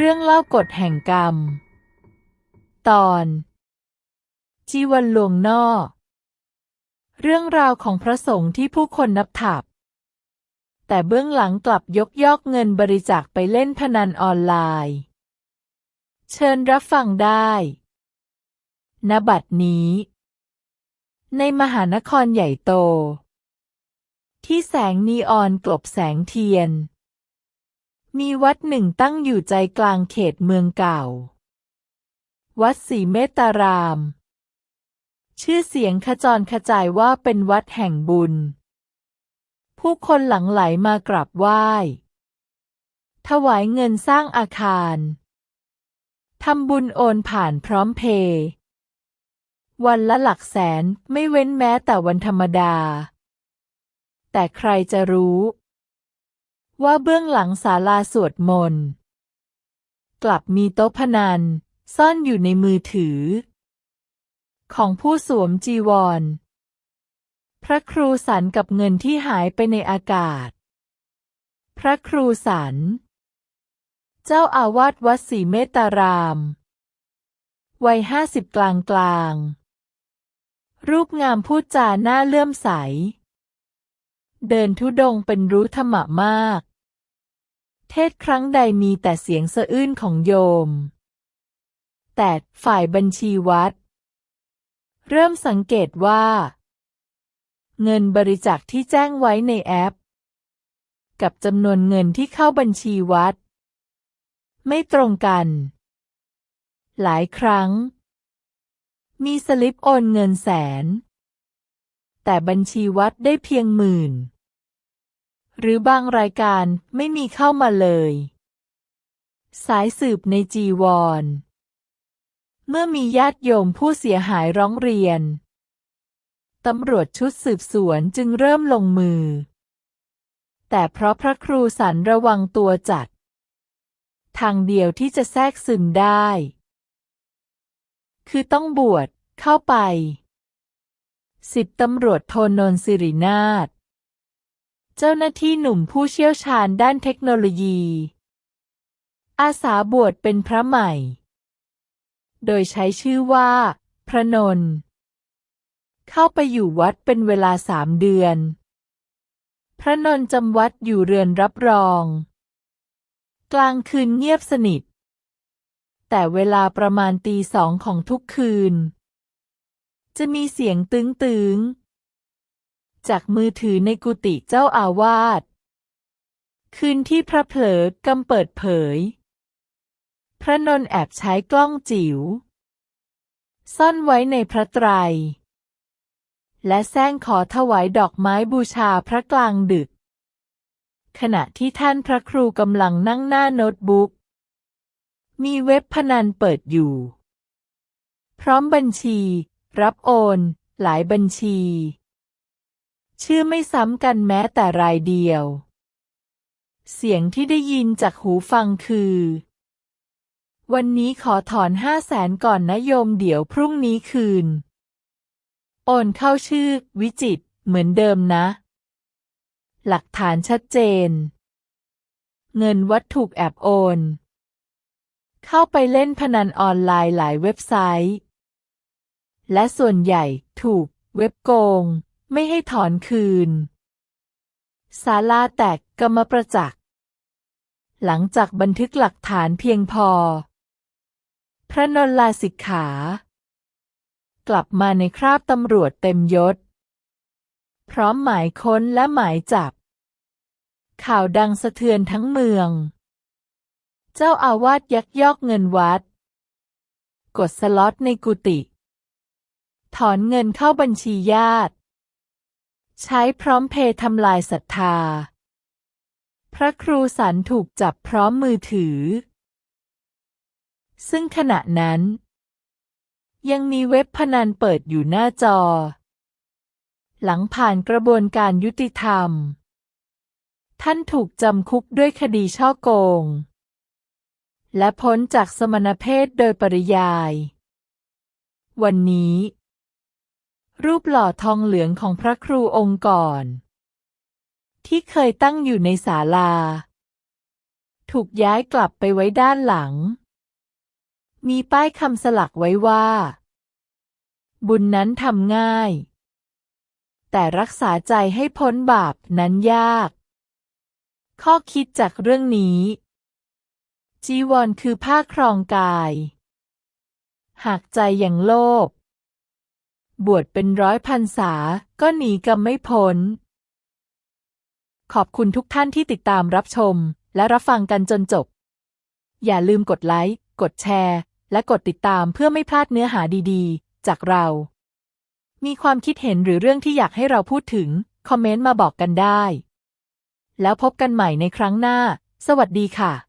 เรื่องเล่ากฎแห่งกรรม ตอน จีวันหลวงนอก เรื่องราวของพระสงฆ์ที่ผู้คนนับถับ แต่เบื้องหลังกลับยกยอกเงินบริจาคไปเล่นพนันออนไลน์ เชิญรับฟังได้ณบัดนี้ ในมหานครใหญ่โต ที่แสงนีออนกลบแสงเทียน มีวัดหนึ่งตั้งอยู่ใจกลางเขตเมืองเก่า วัดศรีเมตตาราม ชื่อเสียงขจรขจายว่าเป็นวัดแห่งบุญ ผู้คนหลั่งไหลมากราบไหว้ ถวายเงินสร้างอาคาร ทำบุญโอนผ่านพร้อมเพย์วันละหลักแสนไม่เว้นแม้แต่วันธรรมดา แต่ใครจะรู้ ว่าเบื้องหลังศาลาสวดมนต์กลับมีโต๊ะพนัน ซ่อนอยู่ในมือถือ ของผู้สวมจีวร พระครูสันกับเงินที่หายไปในอากาศ พระครูสัน เจ้าอาวาสวัดศรีเมตตาราม วัยห้าสิบกลางกลาง รูปงามพูดจาหน้าเลื่อมใส เดินทุดงเป็นรู้ธรรมะมาก เทศครั้งใดมีแต่เสียงสะอื้นของโยม แต่ฝ่ายบัญชีวัด เริ่มสังเกตว่า เงินบริจาคที่แจ้งไว้ในแอป กับจำนวนเงินที่เข้าบัญชีวัด ไม่ตรงกัน หลายครั้ง มีสลิปโอนเงินแสน แต่บัญชีวัดได้เพียงหมื่น หรือบางรายการไม่มีเข้ามาเลย สายสืบในจีวร เมื่อมีญาติโยมผู้เสียหายร้องเรียน ตำรวจชุดสืบสวนจึงเริ่มลงมือ แต่เพราะพระครูสันระวังตัวจัด ทางเดียวที่จะแทรกซึมได้ คือต้องบวชเข้าไปสิบตำรวจโทนนสิรินาถ เจ้าหน้าที่หนุ่มผู้เชี่ยวชาญด้านเทคโนโลยี อาสาบวชเป็นพระใหม่ โดยใช้ชื่อว่า พระนนท์เข้าไปอยู่วัดเป็นเวลาสามเดือน พระนนท์จำวัดอยู่เรือนรับรอง กลางคืนเงียบสนิท แต่เวลาประมาณตีสองของทุกคืน จะมีเสียงตึงๆ จากมือถือในกุฏิเจ้าอาวาส คืนที่พระเผลอกำเปิดเผย พระนนทแอบใช้กล้องจิ๋ว ซ่อนไว้ในพระไตร และแซงขอถวายดอกไม้บูชาพระกลางดึก ขณะที่ท่านพระครูกำลังนั่งหน้าโน้ตบุ๊ก มีเว็บพนันเปิดอยู่ พร้อมบัญชี รับโอน หลายบัญชี ชื่อไม่ซ้ำกันแม้แต่รายเดียว เสียงที่ได้ยินจากหูฟังคือ วันนี้ขอถอนห้าแสนก่อนนะโยมเดี๋ยวพรุ่งนี้คืน โอนเข้าชื่อ วิจิตเหมือนเดิมนะ หลักฐานชัดเจน เงินวัดถูกแอบโอน เข้าไปเล่นพนันออนไลน์หลายเว็บไซต์ และส่วนใหญ่ถูกเว็บโกง ไม่ให้ถอนคืนศาลาแตกกรรมประจักษ์ หลังจากบันทึกหลักฐานเพียงพอ พระนนลาสิกขา กลับมาในคราบตำรวจเต็มยศ พร้อมหมายค้นและหมายจับ ข่าวดังสะเทือนทั้งเมือง เจ้าอาวาสยักยอกเงินวัด กดสล็อตในกุฏิถอนเงินเข้าบัญชีญาติ ใช้พร้อมเพย์ทำลายศรัทธา พระครูสันถูกจับพร้อมมือถือ ซึ่งขณะนั้น ยังมีเว็บพนันเปิดอยู่หน้าจอ หลังผ่านกระบวนการยุติธรรม ท่านถูกจำคุกด้วยคดีช่อโกง และพ้นจากสมณเพศโดยปริยาย วันนี้ รูปหล่อทองเหลืองของพระครูองค์ก่อน ที่เคยตั้งอยู่ในศาลา ถูกย้ายกลับไปไว้ด้านหลัง มีป้ายคำสลักไว้ว่า บุญนั้นทำง่าย แต่รักษาใจให้พ้นบาปนั้นยาก ข้อคิดจากเรื่องนี้ จีวรคือผ้าครองกาย หากใจอยังโลภ บวชเป็นร้อยพรรษา ก็หนีกรรมไม่พ้น ขอบคุณทุกท่านที่ติดตามรับชม และรับฟังกันจนจบ อย่าลืมกดไลค์ กดแชร์ และกดติดตามเพื่อไม่พลาดเนื้อหาดีๆ จากเรา มีความคิดเห็นหรือเรื่องที่อยากให้เราพูดถึง คอมเมนต์มาบอกกันได้ แล้วพบกันใหม่ในครั้งหน้า สวัสดีค่ะ